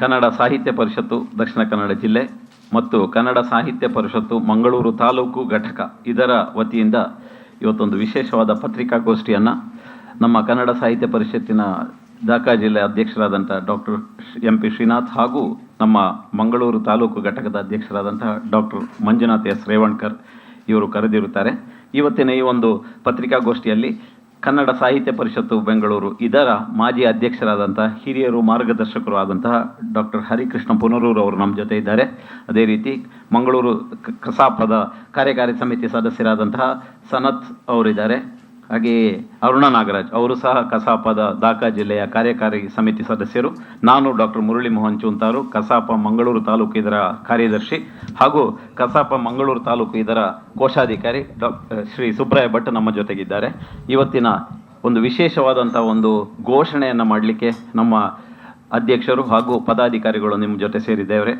ಕನ್ನಡ ಸಾಹಿತ್ಯ ಪರಿಷತ್ತು, ದಕ್ಷಿಣ ಕನ್ನಡ ಜಿಲ್ಲೆ ಮತ್ತು ಕನ್ನಡ ಸಾಹಿತ್ಯ ಪರಿಷತ್ತು, ಮಂಗಳೂರು ತಾಲೂಕು ಘಟಕ. ಇದರ ವತಿಯಿಂದ ಇವತ್ತೊಂದು ವಿಶೇಷವಾದ ಪತ್ರಿಕಾಗೋಷ್ಠಿಯನ್ನು ನಮ್ಮ ಕನ್ನಡ ಸಾಹಿತ್ಯ ಪರಿಷತ್ತಿನ ದಾಖಾ ಜಿಲ್ಲೆ ಅಧ್ಯಕ್ಷರಾದಂಥ ಡಾಕ್ಟರ್ ಎಂ ಪಿ ಶ್ರೀನಾಥ್ ಹಾಗೂ ನಮ್ಮ ಮಂಗಳೂರು ತಾಲೂಕು ಘಟಕದ ಅಧ್ಯಕ್ಷರಾದಂಥ ಡಾಕ್ಟರ್ ಮಂಜುನಾಥ್ ಎಸ್ ರೇವಣ್ಕರ್ ಇವರು ಕರೆದಿರುತ್ತಾರೆ. ಇವತ್ತಿನ ಈ ಒಂದು ಪತ್ರಿಕಾಗೋಷ್ಠಿಯಲ್ಲಿ ಕನ್ನಡ ಸಾಹಿತ್ಯ ಪರಿಷತ್ತು ಬೆಂಗಳೂರು. ಇದರ ಮಾಜಿ ಅಧ್ಯಕ್ಷರಾದಂತಹ ಹಿರಿಯರು, ಮಾರ್ಗದರ್ಶಕರು ಆದಂತಹ ಡಾಕ್ಟರ್ ಹರಿಕೃಷ್ಣ ಪುನರೂರು ಅವರು ನಮ್ಮ ಜೊತೆ ಇದ್ದಾರೆ. ಅದೇ ರೀತಿ ಮಂಗಳೂರು ಕಸಾಪದ ಕಾರ್ಯಕಾರಿ ಸಮಿತಿ ಸದಸ್ಯರಾದಂತಹ ಸನತ್ ಅವರಿದ್ದಾರೆ. ಹಾಗೆಯೇ ಅರುಣ ನಾಗರಾಜ್ ಅವರು ಸಹ ಕಸಾಪದ ದಾಖಾ ಜಿಲ್ಲೆಯ ಕಾರ್ಯಕಾರಿ ಸಮಿತಿ ಸದಸ್ಯರು. ನಾನು ಡಾಕ್ಟರ್ ಮುರಳಿ ಮೋಹನ್ ಚೂಂತಾರು, ಕಸಾಪ ಮಂಗಳೂರು ತಾಲೂಕು ಇದರ ಕಾರ್ಯದರ್ಶಿ ಹಾಗೂ ಕಸಾಪ ಮಂಗಳೂರು ತಾಲೂಕು ಇದರ ಕೋಶಾಧಿಕಾರಿ ಶ್ರೀ ಸುಬ್ರಾಯ ಭಟ್ ನಮ್ಮ ಜೊತೆಗಿದ್ದಾರೆ. ಇವತ್ತಿನ ಒಂದು ವಿಶೇಷವಾದಂಥ ಒಂದು ಘೋಷಣೆಯನ್ನು ಮಾಡಲಿಕ್ಕೆ ನಮ್ಮ ಅಧ್ಯಕ್ಷರು ಹಾಗೂ ಪದಾಧಿಕಾರಿಗಳು ನಿಮ್ಮ ಜೊತೆ ಸೇರಿದ್ದೇವೆ.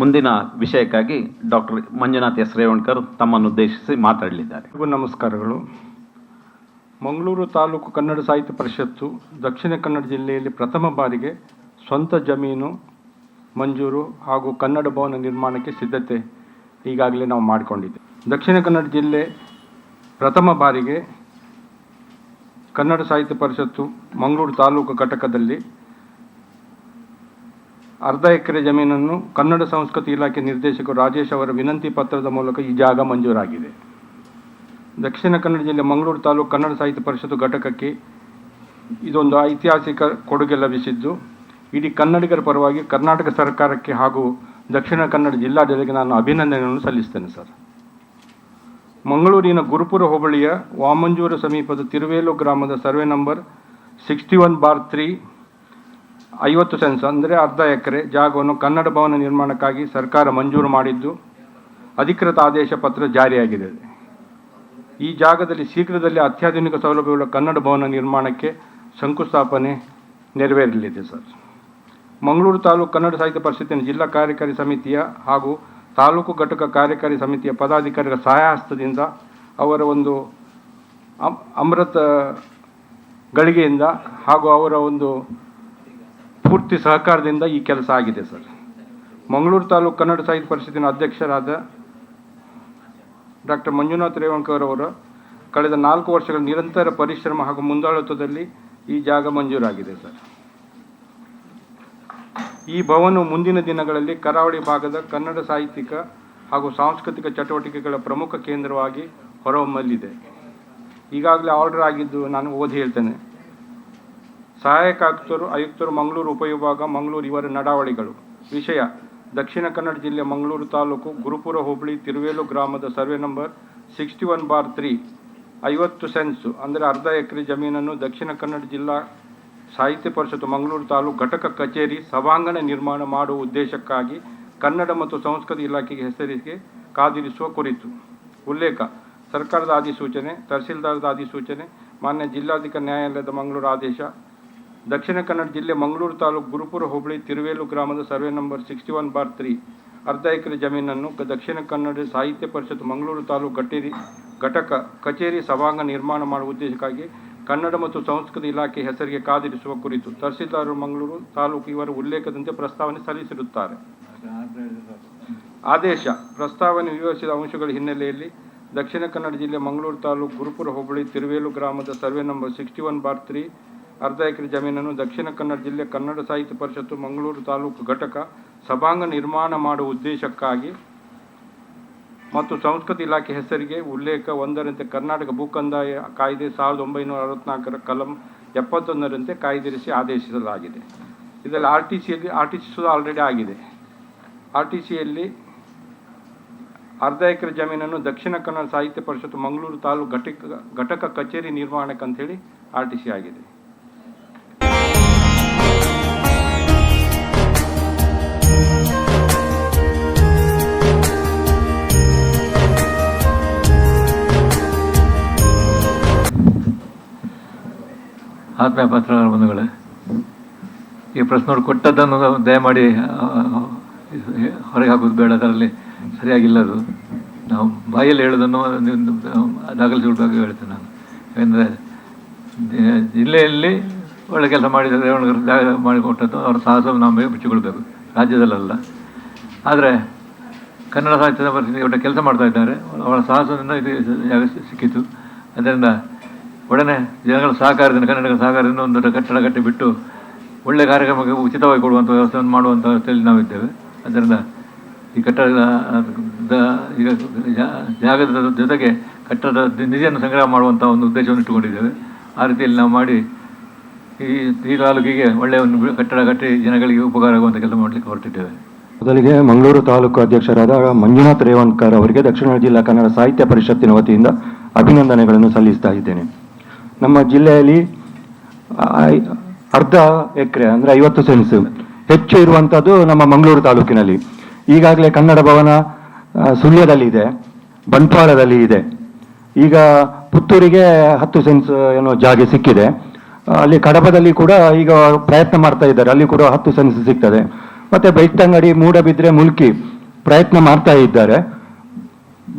ಮುಂದಿನ ವಿಷಯಕ್ಕಾಗಿ ಡಾಕ್ಟರ್ ಮಂಜುನಾಥ್ ಎಸ್ ರೇವಣ್ಕರ್ ತಮ್ಮನ್ನು ಉದ್ದೇಶಿಸಿ ಮಾತಾಡಲಿದ್ದಾರೆ. ನಮಸ್ಕಾರಗಳು. ಮಂಗಳೂರು ತಾಲೂಕು ಕನ್ನಡ ಸಾಹಿತ್ಯ ಪರಿಷತ್ತು ದಕ್ಷಿಣ ಕನ್ನಡ ಜಿಲ್ಲೆಯಲ್ಲಿ ಪ್ರಥಮ ಬಾರಿಗೆ ಸ್ವಂತ ಜಮೀನು, ಮಂಜೂರು ಹಾಗೂ ಕನ್ನಡ ಭವನ ನಿರ್ಮಾಣಕ್ಕೆ ಸಿದ್ಧತೆ ಈಗಾಗಲೇ ನಾವು ಮಾಡಿಕೊಂಡಿದ್ದೆ ದಕ್ಷಿಣ ಕನ್ನಡ ಜಿಲ್ಲೆ ಪ್ರಥಮ ಬಾರಿಗೆ ಕನ್ನಡ ಸಾಹಿತ್ಯ ಪರಿಷತ್ತು ಮಂಗಳೂರು ತಾಲೂಕು ಘಟಕದಲ್ಲಿ ಅರ್ಧ ಎಕರೆ ಜಮೀನನ್ನು ಕನ್ನಡ ಸಂಸ್ಕೃತಿ ಇಲಾಖೆ ನಿರ್ದೇಶಕರು ರಾಜೇಶ್ ಅವರ ವಿನಂತಿ ಪತ್ರದ ಮೂಲಕ ಈ ಜಾಗ ಮಂಜೂರಾಗಿದೆ. ದಕ್ಷಿಣ ಕನ್ನಡ ಜಿಲ್ಲೆ ಮಂಗಳೂರು ತಾಲೂಕು ಕನ್ನಡ ಸಾಹಿತ್ಯ ಪರಿಷತ್ತು ಘಟಕಕ್ಕೆ ಇದೊಂದು ಐತಿಹಾಸಿಕ ಕೊಡುಗೆ ಲಭಿಸಿದ್ದು. ಇಡೀ ಕನ್ನಡಿಗರ ಪರವಾಗಿ ಕರ್ನಾಟಕ ಸರ್ಕಾರಕ್ಕೆ ಹಾಗೂ ದಕ್ಷಿಣ ಕನ್ನಡ ಜಿಲ್ಲಾಡಳಿತಕ್ಕೆ ನಾನು ಅಭಿನಂದನೆಯನ್ನು ಸಲ್ಲಿಸ್ತೇನೆ ಸರ್. ಮಂಗಳೂರಿನ ಗುರುಪುರ ಹೋಬಳಿಯ ವಾಮಂಜೂರು ಸಮೀಪದ ತಿರುವೇಲು ಗ್ರಾಮದ survey number sixty one bar three ಐವತ್ತು ಸೆನ್ಸ್, ಅಂದರೆ ಅರ್ಧ ಎಕರೆ ಜಾಗವನ್ನು ಕನ್ನಡ ಭವನ ನಿರ್ಮಾಣಕ್ಕಾಗಿ ಸರ್ಕಾರ ಮಂಜೂರು ಮಾಡಿದ್ದು. ಅಧಿಕೃತ ಆದೇಶ ಪತ್ರ ಜಾರಿಯಾಗಿದೆ. ಈ ಜಾಗದಲ್ಲಿ ಶೀಘ್ರದಲ್ಲಿ ಅತ್ಯಾಧುನಿಕ ಸೌಲಭ್ಯಗಳ ಕನ್ನಡ ಭವನ ನಿರ್ಮಾಣಕ್ಕೆ ಶಂಕುಸ್ಥಾಪನೆ ನೆರವೇರಲಿದೆ ಸರ್. ಮಂಗಳೂರು ತಾಲೂಕು ಕನ್ನಡ ಸಾಹಿತ್ಯ ಪರಿಷತ್ತಿನ ಜಿಲ್ಲಾ ಕಾರ್ಯಕಾರಿ ಸಮಿತಿಯ ಹಾಗೂ ತಾಲೂಕು ಘಟಕ ಕಾರ್ಯಕಾರಿ ಸಮಿತಿಯ ಪದಾಧಿಕಾರಿಗಳ ಸಹಾಯಹಸ್ತದಿಂದ ಅವರ ಒಂದು ಅಮ್- ಅಮೃತ ಗಳಿಗೆಯಿಂದ ಹಾಗೂ ಅವರ ಒಂದು ಪೂರ್ತಿ ಸಹಕಾರದಿಂದ ಈ ಕೆಲಸ ಆಗಿದೆ ಸರ್. ಮಂಗಳೂರು ತಾಲೂಕು ಕನ್ನಡ ಸಾಹಿತ್ಯ ಪರಿಷತ್ತಿನ ಅಧ್ಯಕ್ಷರಾದ ಡಾಕ್ಟರ್ ಮಂಜುನಾಥ್ ರೇವಣ್ಕರ್ ಅವರ ಕಳೆದ ನಾಲ್ಕು ವರ್ಷಗಳ ನಿರಂತರ ಪರಿಶ್ರಮ ಹಾಗೂ ಮುಂದಾಳತ್ವದಲ್ಲಿ ಈ ಜಾಗ ಮಂಜೂರಾಗಿದೆ, ಸರ್. ಈ ಭವನವು ಮುಂದಿನ ದಿನಗಳಲ್ಲಿ ಕರಾವಳಿ ಭಾಗದ ಕನ್ನಡ ಸಾಹಿತ್ಯಿಕ ಹಾಗೂ ಸಾಂಸ್ಕೃತಿಕ ಚಟುವಟಿಕೆಗಳ ಪ್ರಮುಖ ಕೇಂದ್ರವಾಗಿ ಹೊರಹೊಮ್ಮಲಿದೆ. ಈಗಾಗಲೇ ಆರ್ಡರ್ ಆಗಿದ್ದು ನಾನು ಓದಿ ಹೇಳ್ತೇನೆ. ಸಹಾಯಕ ಆಯುಕ್ತರು ಆಯುಕ್ತರು ಮಂಗಳೂರು ಉಪವಿಭಾಗ, ಮಂಗಳೂರು ಇವರ ನಡಾವಳಿಗಳು. ವಿಷಯ ದಕ್ಷಿಣ ಕನ್ನಡ ಜಿಲ್ಲೆ ಮಂಗಳೂರು ತಾಲೂಕು ಗುರುಪುರ ಹೋಬಳಿ ತಿರುವೇಲು ಗ್ರಾಮದ survey number sixty one bar three. ಐವತ್ತು ಸೆನ್ಸು, ಅಂದರೆ ಅರ್ಧ ಎಕರೆ ಜಮೀನನ್ನು ದಕ್ಷಿಣ ಕನ್ನಡ ಜಿಲ್ಲಾ ಸಾಹಿತ್ಯ ಪರಿಷತ್ತು ಮಂಗಳೂರು ತಾಲೂಕು ಘಟಕ ಕಚೇರಿ ಸಭಾಂಗಣ ನಿರ್ಮಾಣ ಮಾಡುವ ಉದ್ದೇಶಕ್ಕಾಗಿ ಕನ್ನಡ ಮತ್ತು ಸಂಸ್ಕೃತಿ ಇಲಾಖೆಗೆ ಹೆಸರಿಗೆ ಕಾದಿರಿಸುವ ಕುರಿತು. ಉಲ್ಲೇಖ, ಸರ್ಕಾರದ ಅಧಿಸೂಚನೆ ತಹಸೀಲ್ದಾರದ ಅಧಿಸೂಚನೆ ಮಾನ್ಯ ಜಿಲ್ಲಾಧಿಕಾರಿ ನ್ಯಾಯಾಲಯದ ಮಂಗಳೂರು ಆದೇಶ ದಕ್ಷಿಣ ಕನ್ನಡ ಜಿಲ್ಲೆ ಮಂಗಳೂರು ತಾಲೂಕು ಗುರುಪುರ ಹೋಬಳಿ ತಿರುವೇಲು ಗ್ರಾಮದ survey number sixty one bar three. ಅರ್ಧ ಎಕರೆ ಜಮೀನನ್ನು ದಕ್ಷಿಣ ಕನ್ನಡ ಸಾಹಿತ್ಯ ಪರಿಷತ್ತು ಮಂಗಳೂರು ತಾಲೂಕು ಕಟೇರಿ, ಘಟಕ, ಕಚೇರಿ ಸಭಾಂಗ ನಿರ್ಮಾಣ ಮಾಡುವ ಉದ್ದೇಶಕ್ಕಾಗಿ ಕನ್ನಡ ಮತ್ತು ಸಂಸ್ಕೃತಿ ಇಲಾಖೆ ಹೆಸರಿಗೆ ಕಾದಿರಿಸುವ ಕುರಿತು ತಹಸೀಲ್ದಾರರು ಮಂಗಳೂರು ತಾಲೂಕು ಇವರ ಉಲ್ಲೇಖದಂತೆ ಪ್ರಸ್ತಾವನೆ ಸಲ್ಲಿಸಿರುತ್ತಾರೆ. ಆದೇಶ, ಪ್ರಸ್ತಾವನೆ ವಿವರಿಸಿದ ಅಂಶಗಳ ಹಿನ್ನೆಲೆಯಲ್ಲಿ ದಕ್ಷಿಣ ಕನ್ನಡ ಜಿಲ್ಲೆ ಮಂಗಳೂರು ತಾಲೂಕು ಗುರುಪುರ ಹೋಬಳಿ ತಿರುವೇಲು ಗ್ರಾಮದ survey number sixty one bar three ಅರ್ಧ ಎಕರೆ ಜಮೀನನ್ನು ದಕ್ಷಿಣ ಕನ್ನಡ ಜಿಲ್ಲೆ ಕನ್ನಡ ಸಾಹಿತ್ಯ ಪರಿಷತ್ತು ಮಂಗಳೂರು ತಾಲೂಕು ಘಟಕ ಸಭಾಂಗ ನಿರ್ಮಾಣ ಮಾಡುವ ಉದ್ದೇಶಕ್ಕಾಗಿ ಮತ್ತು ಸಂಸ್ಕೃತಿ ಇಲಾಖೆ ಹೆಸರಿಗೆ ಉಲ್ಲೇಖ ಒಂದರಂತೆ ಕರ್ನಾಟಕ ಭೂಕಂದಾಯ ಕಾಯ್ದೆ ಸಾವಿರದ ಒಂಬೈನೂರ ಅರವತ್ನಾಲ್ಕರ ಕಲಂ ಎಪ್ಪತ್ತೊಂದರಂತೆ ಕಾಯ್ದಿರಿಸಿ ಆದೇಶಿಸಲಾಗಿದೆ. ಇದರಲ್ಲಿ ಆರ್ ಟಿ ಸಿಯಲ್ಲಿ ಆರ್ ಟಿ ಸಿ ಸುಧಾ ಆಲ್ರೆಡಿ ಆಗಿದೆ. ಆರ್ ಟಿ ಸಿಯಲ್ಲಿ ಅರ್ಧ ಎಕರೆ ಜಮೀನನ್ನು ದಕ್ಷಿಣ ಕನ್ನಡ ಸಾಹಿತ್ಯ ಪರಿಷತ್ತು ಮಂಗಳೂರು ತಾಲೂಕು ಘಟಕ ಘಟಕ ಕಚೇರಿ ನಿರ್ಮಾಣಕ್ಕೆ ಆರ್ ಟಿ ಸಿ ಆಗಿದೆ. ಆತ್ಮೀಯ ಬಂಧುಗಳೇ, ಈ ಪ್ರಶ್ನೋರು ಕೊಟ್ಟದ್ದನ್ನು ದಯಮಾಡಿ ಹೊರಗೆ ಹಾಕೋದು ಬೇಡ, ಅದರಲ್ಲಿ ಸರಿಯಾಗಿಲ್ಲ ಅದು. ನಾವು ಬಾಯಲ್ಲಿ ಹೇಳೋದನ್ನು ದಾಖಲಿಸಿಕೊಳ್ಬೇಕು ಹೇಳ್ತೇನೆ ನಾನು. ಯಾಕೆಂದರೆ ಜಿಲ್ಲೆಯಲ್ಲಿ ಒಳ್ಳೆ ಕೆಲಸ ಜಾಗ ಮಾಡಿಕೊಟ್ಟದ್ದು, ಅವರ ಸಾಹಸವನ್ನು ನಾವು ಬಿಚ್ಚಿಕೊಳ್ಬೇಕು ರಾಜ್ಯದಲ್ಲ ಆದರೆ, ಕನ್ನಡ ಸಾಹಿತ್ಯದ ಪರಿಸ್ಥಿತಿ ಒಳ್ಳೆ ಕೆಲಸ ಮಾಡ್ತಾ ಇದ್ದಾರೆ. ಅವರ ಸಾಹಸದಿಂದ ಇದು ಜಾಗ ಸಿಕ್ಕಿತು? ಅದರಿಂದ ಒಡನೆ ಜನಗಳ ಸಹಕಾರದಿಂದ ಕನ್ನಡಿಗರ ಸಹಕಾರದಿಂದ ಒಂದು ಕಟ್ಟಡ ಕಟ್ಟಿ ಬಿಟ್ಟು ಒಳ್ಳೆಯ ಕಾರ್ಯಕ್ರಮಕ್ಕೆ ಉಚಿತವಾಗಿ ಕೊಡುವಂಥ ವ್ಯವಸ್ಥೆಯನ್ನು ಮಾಡುವಂಥ ವ್ಯವಸ್ಥೆಯಲ್ಲಿ ನಾವಿದ್ದೇವೆ. ಅದರಿಂದ ಈ ಕಟ್ಟಡದ ಈಗ ಜಾಗದ ಜೊತೆಗೆ ಕಟ್ಟಡದ ನಿಧಿಯನ್ನು ಸಂಗ್ರಹ ಮಾಡುವಂಥ ಒಂದು ಉದ್ದೇಶವನ್ನು ಇಟ್ಟುಕೊಂಡಿದ್ದೇವೆ. ಆ ರೀತಿಯಲ್ಲಿ ನಾವು ಮಾಡಿ ಈ ಈ ತಾಲೂಕಿಗೆ ಒಳ್ಳೆಯ ಒಂದು ಕಟ್ಟಡ ಕಟ್ಟಿ ಜನಗಳಿಗೆ ಉಪಕಾರ ಆಗುವಂಥ ಕೆಲಸ ಮಾಡಲಿಕ್ಕೆ ಹೊರಟಿದ್ದೇವೆ. ಮೊದಲಿಗೆ ಮಂಗಳೂರು ತಾಲೂಕು ಅಧ್ಯಕ್ಷರಾದ ಮಂಜುನಾಥ್ ರೇವಣ್ಕರ್ ಅವರಿಗೆ ದಕ್ಷಿಣ ಜಿಲ್ಲಾ ಕನ್ನಡ ಸಾಹಿತ್ಯ ಪರಿಷತ್ತಿನ ವತಿಯಿಂದ ಅಭಿನಂದನೆಗಳನ್ನು ಸಲ್ಲಿಸ್ತಾ ಇದ್ದೇನೆ. ನಮ್ಮ ಜಿಲ್ಲೆಯಲ್ಲಿ ಅರ್ಧ ಎಕರೆ, ಅಂದರೆ ಐವತ್ತು ಸೆನ್ಸ್ ಹೆಚ್ಚು ಇರುವಂಥದ್ದು ನಮ್ಮ ಮಂಗಳೂರು ತಾಲೂಕಿನಲ್ಲಿ. ಈಗಾಗಲೇ ಕನ್ನಡ ಭವನ ಸುಳ್ಯದಲ್ಲಿ ಇದೆ, ಬಂಟ್ವಾಳದಲ್ಲಿ ಇದೆ. ಈಗ ಪುತ್ತೂರಿಗೆ ಹತ್ತು ಸೆನ್ಸ್ ಏನೋ ಜಾಗ ಸಿಕ್ಕಿದೆ. ಅಲ್ಲಿ ಕಡಬದಲ್ಲಿ ಕೂಡ ಈಗ ಪ್ರಯತ್ನ ಮಾಡ್ತಾ ಇದ್ದಾರೆ. ಅಲ್ಲಿ ಕೂಡ ಹತ್ತು ಸೆನ್ಸ್ ಸಿಗ್ತದೆ. ಮತ್ತೆ ಬೆಳ್ತಂಗಡಿ ಮೂಡಬಿದ್ರೆ ಮುಲ್ಕಿ ಪ್ರಯತ್ನ ಮಾಡ್ತಾ ಇದ್ದಾರೆ.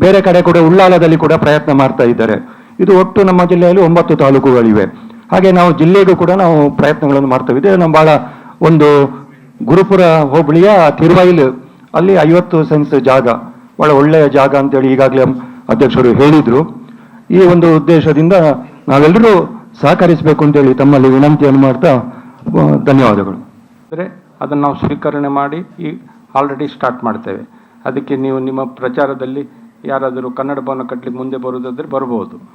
ಬೇರೆ ಕಡೆ ಕೂಡ ಉಳ್ಳಾಲದಲ್ಲಿ ಕೂಡ ಪ್ರಯತ್ನ ಮಾಡ್ತಾ ಇದ್ದಾರೆ. ಇದು ಒಟ್ಟು ನಮ್ಮ ಜಿಲ್ಲೆಯಲ್ಲಿ ಒಂಬತ್ತು ತಾಲೂಕುಗಳಿವೆ. ಹಾಗೆ ನಾವು ಜಿಲ್ಲೆಗೂ ಕೂಡ ನಾವು ಪ್ರಯತ್ನಗಳನ್ನು ಮಾಡ್ತೇವೆ ಇದು ನಮ್ಮ ಬಹಳ ಒಂದು ಗುರುಪುರ ಹೋಬಳಿಯ ತಿರುವೈಲ್ ಅಲ್ಲಿ ಐವತ್ತು ಸೆನ್ಸ್ ಜಾಗ, ಬಹಳ ಒಳ್ಳೆಯ ಜಾಗ ಅಂತೇಳಿ ಈಗಾಗಲೇ ಅಧ್ಯಕ್ಷರು ಹೇಳಿದರು. ಈ ಒಂದು ಉದ್ದೇಶದಿಂದ ನಾವೆಲ್ಲರೂ ಸಹಕರಿಸಬೇಕು ಅಂತೇಳಿ ತಮ್ಮಲ್ಲಿ ವಿನಂತಿಯನ್ನು ಮಾಡ್ತಾ ಧನ್ಯವಾದಗಳು. ಅಂದರೆ ಅದನ್ನು ನಾವು ಸ್ವೀಕರಣೆ ಮಾಡಿ ಈ ಆಲ್ರೆಡಿ ಸ್ಟಾರ್ಟ್ ಮಾಡ್ತೇವೆ. ಅದಕ್ಕೆ ನೀವು ನಿಮ್ಮ ಪ್ರಚಾರದಲ್ಲಿ ಯಾರಾದರೂ ಕನ್ನಡ ಭವನ ಕಟ್ಟಲಿಕ್ಕೆ ಮುಂದೆ ಬರುವುದಾದರೆ ಬರ್ಬೋದು